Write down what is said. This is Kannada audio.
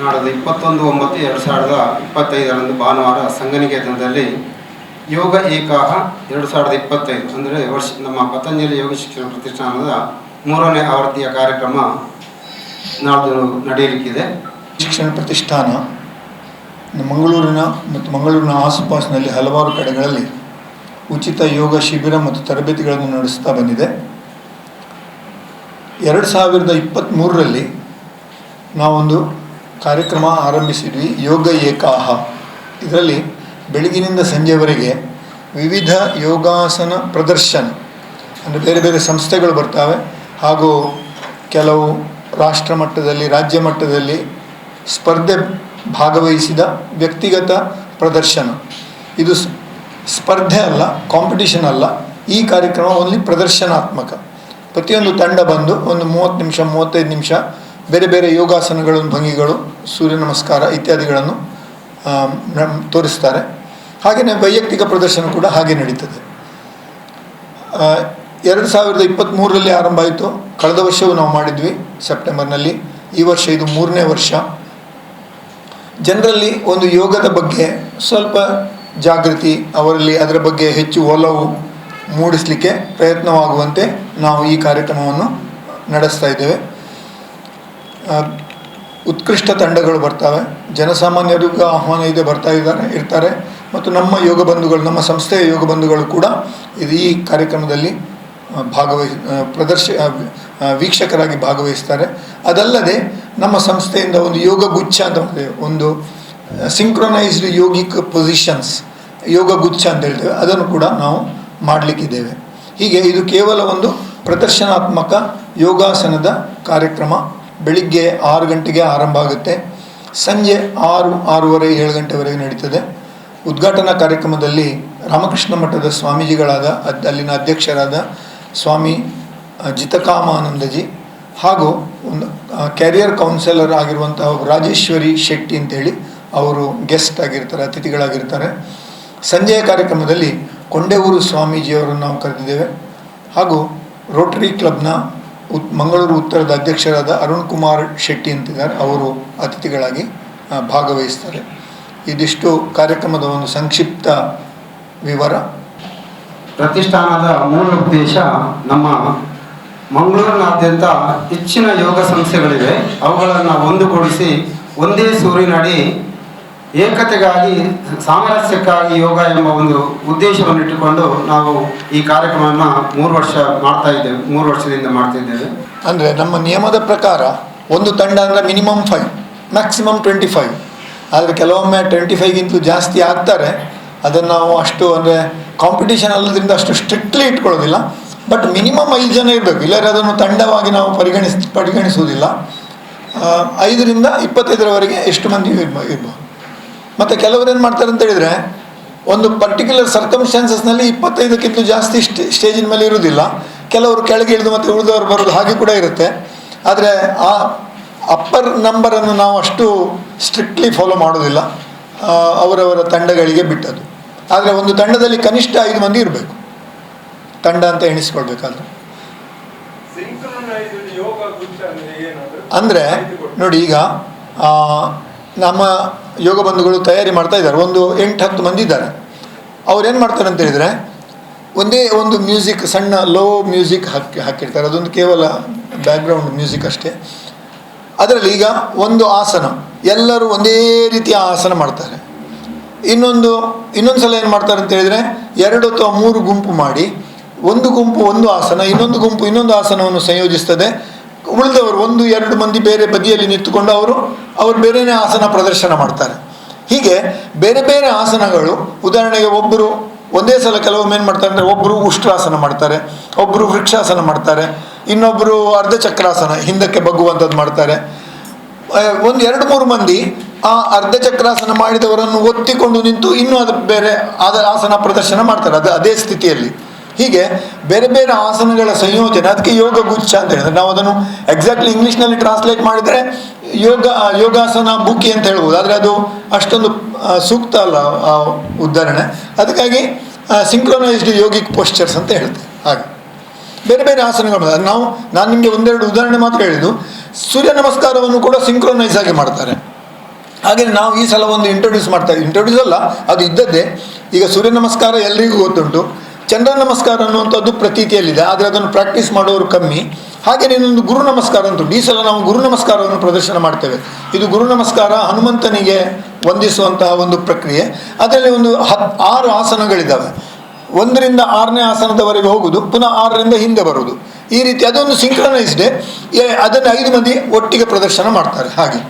ನಾಡದ ಇಪ್ಪತ್ತೊಂದು ಒಂಬತ್ತು ಎರಡು ಸಾವಿರದ ಇಪ್ಪತ್ತೈದರಂದು ಭಾನುವಾರ ಸಂಘನಿಕೇತನದಲ್ಲಿ ಯೋಗ ಏಕಾಹ ಎರಡು ಸಾವಿರದ ಇಪ್ಪತ್ತೈದು, ಅಂದರೆ ವರ್ಷ, ನಮ್ಮ ಪತಂಜಲಿ ಯೋಗ ಶಿಕ್ಷಣ ಪ್ರತಿಷ್ಠಾನದ ಮೂರನೇ ಆವೃತ್ತಿಯ ಕಾರ್ಯಕ್ರಮ ನಾಡ್ದು ನಡೆಯಲಿಕ್ಕಿದೆ. ಶಿಕ್ಷಣ ಪ್ರತಿಷ್ಠಾನ ಮಂಗಳೂರಿನ ಮತ್ತು ಮಂಗಳೂರಿನ ಆಸುಪಾಸಿನಲ್ಲಿ ಹಲವಾರು ಕಡೆಗಳಲ್ಲಿ ಉಚಿತ ಯೋಗ ಶಿಬಿರ ಮತ್ತು ತರಬೇತಿಗಳನ್ನು ನಡೆಸ್ತಾ ಬಂದಿದೆ. ಎರಡು ಸಾವಿರದ ಇಪ್ಪತ್ತ್ಮೂರರಲ್ಲಿ ನಾವೊಂದು ಕಾರ್ಯಕ್ರಮ ಆರಂಭಿಸಿದ್ವಿ, ಯೋಗ ಏಕಾಹ. ಇದರಲ್ಲಿ ಬೆಳಗಿನಿಂದ ಸಂಜೆವರೆಗೆ ವಿವಿಧ ಯೋಗಾಸನ ಪ್ರದರ್ಶನ ಅಂದರೆ ಬೇರೆ ಬೇರೆ ಸಂಸ್ಥೆಗಳು ಬರ್ತವೆ. ಹಾಗೂ ಕೆಲವು ರಾಷ್ಟ್ರ ಮಟ್ಟದಲ್ಲಿ, ರಾಜ್ಯ ಮಟ್ಟದಲ್ಲಿ ಸ್ಪರ್ಧೆ ಭಾಗವಹಿಸಿದ ವ್ಯಕ್ತಿಗತ ಪ್ರದರ್ಶನ. ಇದು ಸ್ಪರ್ಧೆ ಅಲ್ಲ ಕಾಂಪಿಟಿಷನ್ ಅಲ್ಲ. ಈ ಕಾರ್ಯಕ್ರಮ ಓನ್ಲಿ ಪ್ರದರ್ಶನಾತ್ಮಕ. ಪ್ರತಿಯೊಂದು ತಂಡ ಬಂದು ಒಂದು ಮೂವತ್ತು ನಿಮಿಷ, ಮೂವತ್ತೈದು ನಿಮಿಷ ಬೇರೆ ಬೇರೆ ಯೋಗಾಸನಗಳನ್ನು ಭಂಗಿಗಳು ಸೂರ್ಯ ನಮಸ್ಕಾರ ಇತ್ಯಾದಿಗಳನ್ನು ತೋರಿಸ್ತಾರೆ. ಹಾಗೆಯೇ ವೈಯಕ್ತಿಕ ಪ್ರದರ್ಶನ ಕೂಡ ಹಾಗೆ ನಡೀತದೆ. ಎರಡು ಸಾವಿರದ ಇಪ್ಪತ್ತ್ಮೂರರಲ್ಲಿ ಆರಂಭ ಆಯಿತು. ಕಳೆದ ವರ್ಷವೂ ನಾವು ಮಾಡಿದ್ವಿ, ಸೆಪ್ಟೆಂಬರ್ನಲ್ಲಿ. ಈ ವರ್ಷ ಇದು ಮೂರನೇ ವರ್ಷ. ಜನರಲ್ಲಿ ಒಂದು ಯೋಗದ ಬಗ್ಗೆ ಸ್ವಲ್ಪ ಜಾಗೃತಿ, ಅವರಲ್ಲಿ ಅದರ ಬಗ್ಗೆ ಹೆಚ್ಚು ಒಲವು ಮೂಡಿಸಲಿಕ್ಕೆ ಪ್ರಯತ್ನವಾಗುವಂತೆ ನಾವು ಈ ಕಾರ್ಯಕ್ರಮವನ್ನು ನಡೆಸ್ತಾ ಇದ್ದೇವೆ. ಉತ್ಕೃಷ್ಟ ತಂಡಗಳು ಬರ್ತವೆ. ಜನಸಾಮಾನ್ಯರಿಗೂ ಆಹ್ವಾನ ಇದೆ ಬರ್ತಾ ಇದ್ದಾರೆ, ಇರ್ತಾರೆ. ಮತ್ತು ನಮ್ಮ ಯೋಗ ಬಂಧುಗಳು, ನಮ್ಮ ಸಂಸ್ಥೆಯ ಯೋಗ ಬಂಧುಗಳು ಕೂಡ ಇದು ಈ ಕಾರ್ಯಕ್ರಮದಲ್ಲಿ ಭಾಗವಹಿ ಪ್ರದರ್ಶ ವೀಕ್ಷಕರಾಗಿ ಭಾಗವಹಿಸ್ತಾರೆ. ಅದಲ್ಲದೆ ನಮ್ಮ ಸಂಸ್ಥೆಯಿಂದ ಒಂದು ಯೋಗ ಗುಚ್ಛ ಅಂತ ಒಂದು ಸಿಂಕ್ರೊನೈಸ್ಡ್ ಯೋಗಿಕ್ ಪೊಸಿಷನ್ಸ್ ಯೋಗ ಗುಚ್ಛ ಅಂತ ಹೇಳ್ತೇವೆ. ಅದನ್ನು ಕೂಡ ನಾವು ಮಾಡಲಿಕ್ಕಿದ್ದೇವೆ. ಹೀಗೆ ಇದು ಕೇವಲ ಒಂದು ಪ್ರದರ್ಶನಾತ್ಮಕ ಯೋಗಾಸನದ ಕಾರ್ಯಕ್ರಮ ಬೆಳಿಗ್ಗೆ ಆರು ಗಂಟೆಗೆ ಆರಂಭ ಆಗುತ್ತೆ. ಸಂಜೆ ಆರು, ಆರೂವರೆ, ಏಳು ಗಂಟೆವರೆಗೆ ನಡೀತದೆ. ಉದ್ಘಾಟನಾ ಕಾರ್ಯಕ್ರಮದಲ್ಲಿ ರಾಮಕೃಷ್ಣ ಮಠದ ಸ್ವಾಮೀಜಿಗಳಾದ ಅಲ್ಲಿನ ಅಧ್ಯಕ್ಷರಾದ ಸ್ವಾಮಿ ಜಿತಕಾಮಾನಂದಜಿ ಹಾಗೂ ಒಂದು ಕ್ಯಾರಿಯರ್ ಕೌನ್ಸಿಲರ್ ಆಗಿರುವಂತಹ ರಾಜೇಶ್ವರಿ ಶೆಟ್ಟಿ ಅಂತೇಳಿ ಅವರು ಗೆಸ್ಟ್ ಆಗಿರ್ತಾರೆ, ಅತಿಥಿಗಳಾಗಿರ್ತಾರೆ. ಸಂಜೆಯ ಕಾರ್ಯಕ್ರಮದಲ್ಲಿ ಕೊಂಡೆಯೂರು ಸ್ವಾಮೀಜಿಯವರನ್ನು ನಾವು ಕರೆದಿದ್ದೇವೆ ಹಾಗೂ ರೋಟರಿ ಕ್ಲಬ್ನ ಉತ್, ಮಂಗಳೂರು ಉತ್ತರದ ಅಧ್ಯಕ್ಷರಾದ ಅರುಣ್ ಕುಮಾರ್ ಶೆಟ್ಟಿ ಅಂತಿದ್ದಾರೆ. ಅವರು ಅತಿಥಿಗಳಾಗಿ ಭಾಗವಹಿಸ್ತಾರೆ. ಇದಿಷ್ಟು ಕಾರ್ಯಕ್ರಮದ ಒಂದು ಸಂಕ್ಷಿಪ್ತ ವಿವರ. ಪ್ರತಿಷ್ಠಾನದ ಮೂಲ ಉದ್ದೇಶ ನಮ್ಮ ಮಂಗಳೂರಿನಾದ್ಯಂತ ಹೆಚ್ಚಿನ ಯೋಗ ಸಂಸ್ಥೆಗಳಿವೆ. ಅವುಗಳನ್ನು ಒಂದುಗೂಡಿಸಿ, ಒಂದೇ ಸೂರಿನಡಿ ಏಕತೆಗಾಗಿ, ಸಾಮರಸ್ಯಕ್ಕಾಗಿ ಯೋಗ ಎಂಬ ಒಂದು ಉದ್ದೇಶವನ್ನು ಇಟ್ಟುಕೊಂಡು ನಾವು ಈ ಕಾರ್ಯಕ್ರಮವನ್ನು ಮೂರು ವರ್ಷ ಮಾಡ್ತಾ ಇದ್ದೇವೆ, ಮೂರು ವರ್ಷದಿಂದ ಮಾಡ್ತಾ ಇದ್ದೇವೆ. ಅಂದರೆ ನಮ್ಮ ನಿಯಮದ ಪ್ರಕಾರ ಒಂದು ತಂಡ ಅಂದರೆ minimum five maximum twenty five ಆದರೆ ಕೆಲವೊಮ್ಮೆ ಟ್ವೆಂಟಿ ಫೈವ್ಗಿಂತಲೂ ಜಾಸ್ತಿ ಆಗ್ತಾರೆ. ಅದನ್ನು ನಾವು ಅಷ್ಟು ಅಂದರೆ ಕಾಂಪಿಟೇಷನ್ ಅಲ್ಲದ್ರಿಂದ ಅಷ್ಟು ಸ್ಟ್ರಿಕ್ಟ್ಲಿ ಇಟ್ಕೊಳ್ಳೋದಿಲ್ಲ. ಬಟ್ ಮಿನಿಮಮ್ ಐದು ಜನ ಇರಬೇಕು. ಇಲ್ಲದ್ರೆ ಅದನ್ನು ತಂಡವಾಗಿ ನಾವು ಪರಿಗಣಿಸ್, ಪರಿಗಣಿಸುವುದಿಲ್ಲ. ಐದರಿಂದ ಇಪ್ಪತ್ತೈದರವರೆಗೆ ಎಷ್ಟು ಮಂದಿ ಇರ್ಬೋ, ಇರ್ಬೋದು? ಮತ್ತು ಕೆಲವರು ಏನು ಮಾಡ್ತಾರೆ ಅಂತ ಹೇಳಿದರೆ ಒಂದು ಪರ್ಟಿಕ್ಯುಲರ್ ಸರ್ಕಮ್ಸ್ಟಾನ್ಸಸ್ನಲ್ಲಿ ಇಪ್ಪತ್ತೈದಕ್ಕಿಂತ ಜಾಸ್ತಿ ಸ್ಟೇ ಸ್ಟೇಜಿನ ಮೇಲೆ ಇರುವುದಿಲ್ಲ. ಕೆಲವರು ಕೆಳಗೆ ಇಳಿದು ಮತ್ತು ಉಳಿದವರು ಬರೋದು ಹಾಗೆ ಕೂಡ ಇರುತ್ತೆ. ಆದರೆ ಆ ಅಪ್ಪರ್ ನಂಬರನ್ನು ನಾವು ಅಷ್ಟು ಸ್ಟ್ರಿಕ್ಟ್ಲಿ ಫಾಲೋ ಮಾಡೋದಿಲ್ಲ ಅವರವರ ತಂಡಗಳಿಗೆ ಬಿಟ್ಟದ್ದು. ಆದರೆ ಒಂದು ತಂಡದಲ್ಲಿ ಕನಿಷ್ಠ ಐದು ಮಂದಿ ಇರಬೇಕು. ತಂಡ ಅಂತ ಎಣಿಸ್ಕೊಳ್ಬೇಕಾದ್ರೆ. ಅಂದ್ರೆ ನೋಡಿ ಈಗ ನಮ್ಮ ಯೋಗ ಬಂಧುಗಳು ತಯಾರಿ ಮಾಡ್ತಾ ಇದ್ದಾರೆ. ಒಂದು ಎಂಟು ಹತ್ತು ಮಂದಿ ಇದ್ದಾರೆ. ಅವ್ರು ಏನು ಮಾಡ್ತಾರೆ ಅಂತ ಹೇಳಿದರೆ, ಒಂದೇ ಒಂದು ಮ್ಯೂಸಿಕ್, ಸಣ್ಣ ಲೋ ಮ್ಯೂಸಿಕ್ ಹಾಕಿ, ಹಾಕಿರ್ತಾರೆ. ಅದೊಂದು ಕೇವಲ ಬ್ಯಾಕ್ಗ್ರೌಂಡ್ ಮ್ಯೂಸಿಕ್ ಅಷ್ಟೇ. ಅದರಲ್ಲಿ ಈಗ ಒಂದು ಆಸನ. ಎಲ್ಲರೂ ಒಂದೇ ರೀತಿಯ ಆಸನ ಮಾಡ್ತಾರೆ. ಇನ್ನೊಂದು ಇನ್ನೊಂದು ಸಲ ಏನು ಮಾಡ್ತಾರೆ ಅಂತ ಹೇಳಿದರೆ, ಎರಡು ಅಥವಾ ಮೂರು ಗುಂಪು ಮಾಡಿ, ಒಂದು ಗುಂಪು ಒಂದು ಆಸನ, ಇನ್ನೊಂದು ಗುಂಪು ಇನ್ನೊಂದು ಆಸನವನ್ನು ಸಂಯೋಜಿಸ್ತದೆ. ಉಳಿದವರು ಒಂದು, ಎರಡು ಮಂದಿ ಬೇರೆ ಬದಿಯಲ್ಲಿ ನಿಂತುಕೊಂಡು ಅವರು ಅವರು ಬೇರೆಯೇ ಆಸನ ಪ್ರದರ್ಶನ ಮಾಡ್ತಾರೆ. ಹೀಗೆ ಬೇರೆ ಬೇರೆ ಆಸನಗಳು, ಉದಾಹರಣೆಗೆ ಒಬ್ಬರು ಒಂದೇ ಸಲ ಕೆಲವೊಮ್ಮೆ ಏನು ಮಾಡ್ತಾರೆ ಅಂದರೆ ಒಬ್ಬರು ಉಷ್ಟ್ರಾಸನ ಮಾಡ್ತಾರೆ ಒಬ್ಬರು ವೃಕ್ಷಾಸನ ಮಾಡ್ತಾರೆ ಇನ್ನೊಬ್ಬರು ಅರ್ಧ ಚಕ್ರಾಸನ ಹಿಂದಕ್ಕೆ ಬಗ್ಗುವಂಥದ್ದು ಮಾಡ್ತಾರೆ. ಒಂದು, ಎರಡು, ಮೂರು ಮಂದಿ ಆ ಅರ್ಧ ಚಕ್ರಾಸನ ಮಾಡಿದವರನ್ನು ಒತ್ತಿಕೊಂಡು ನಿಂತು ಇನ್ನೂ ಅದು ಬೇರೆ ಆದ ಆಸನ ಪ್ರದರ್ಶನ ಮಾಡ್ತಾರೆ, ಅದು ಅದೇ ಸ್ಥಿತಿಯಲ್ಲಿ. ಹೀಗೆ ಬೇರೆ ಬೇರೆ ಆಸನಗಳ ಸಂಯೋಜನೆ, ಅದಕ್ಕೆ ಯೋಗ ಗುಚ್ಛ ಅಂತ ಹೇಳಿದ್ರೆ, ನಾವು ಅದನ್ನು ಎಕ್ಸಾಕ್ಟ್ಲಿ ಇಂಗ್ಲೀಷ್ನಲ್ಲಿ ಟ್ರಾನ್ಸ್ಲೇಟ್ ಮಾಡಿದರೆ ಯೋಗ ಯೋಗಾಸನ ಬುಕ್ ಅಂತ ಹೇಳ್ಬೋದು. ಆದರೆ ಅದು ಅಷ್ಟೊಂದು ಸೂಕ್ತ ಅಲ್ಲ ಉದಾಹರಣೆ ಅದಕ್ಕಾಗಿ ಸಿಂಕ್ರೊನೈಸ್ಡ್ ಯೋಗಿಕ್ ಪೋಸ್ಚರ್ಸ್ ಅಂತ ಹೇಳ್ತಾರೆ. ಹಾಗೆ. ಬೇರೆ ಬೇರೆ ಆಸನಗಳು ನಾವು, ನಾನು ನಿಮಗೆ ಒಂದೆರಡು ಉದಾಹರಣೆ ಮಾತ್ರ ಹೇಳಿದ್ದು. ಸೂರ್ಯ ನಮಸ್ಕಾರವನ್ನು ಕೂಡ ಸಿಂಕ್ರೊನೈಸ್ ಆಗಿ ಮಾಡ್ತಾರೆ. ಹಾಗೆ ನಾವು ಈ ಸಲ ಒಂದು ಇಂಟ್ರೊಡ್ಯೂಸ್ ಮಾಡ್ತಾ ಇಂಟ್ರೊಡ್ಯೂಸ್ ಅಲ್ಲ, ಅದು ಇದ್ದದ್ದೇ. ಈಗ ಸೂರ್ಯ ನಮಸ್ಕಾರ ಎಲ್ರಿಗೂ ಗೊತ್ತುಂಟು. ಚಂದ್ರ ನಮಸ್ಕಾರ ಅನ್ನುವಂಥದ್ದು ಪ್ರತೀತಿಯಲ್ಲಿದೆ, ಆದರೆ ಅದನ್ನು ಪ್ರಾಕ್ಟೀಸ್ ಮಾಡೋರು ಕಮ್ಮಿ. ಹಾಗೆಯೇ ಇನ್ನೊಂದು ಗುರು ನಮಸ್ಕಾರ ಅಂತೂ. ಈ ಸಲ ನಾವು ಗುರು ನಮಸ್ಕಾರವನ್ನು ಪ್ರದರ್ಶನ ಮಾಡ್ತೇವೆ. ಇದು ಗುರು ನಮಸ್ಕಾರ ಹನುಮಂತನಿಗೆ ವಂದಿಸುವಂತಹ ಒಂದು ಪ್ರಕ್ರಿಯೆ. ಅದರಲ್ಲಿ ಒಂದು ಹತ್, ಆರು ಆಸನಗಳಿದ್ದಾವೆ ಒಂದರಿಂದ ಆರನೇ ಆಸನದವರೆಗೆ ಹೋಗುವುದು ಪುನಃ ಆರರಿಂದ ಹಿಂದೆ ಬರುವುದು ಈ ರೀತಿ ಅದೊಂದು ಸಿಂಕ್ರನೈಸ್ಡ್ ಅದನ್ನು ಐದು ಮಂದಿ ಒಟ್ಟಿಗೆ ಪ್ರದರ್ಶನ ಮಾಡ್ತಾರೆ, ಹಾಗೆ.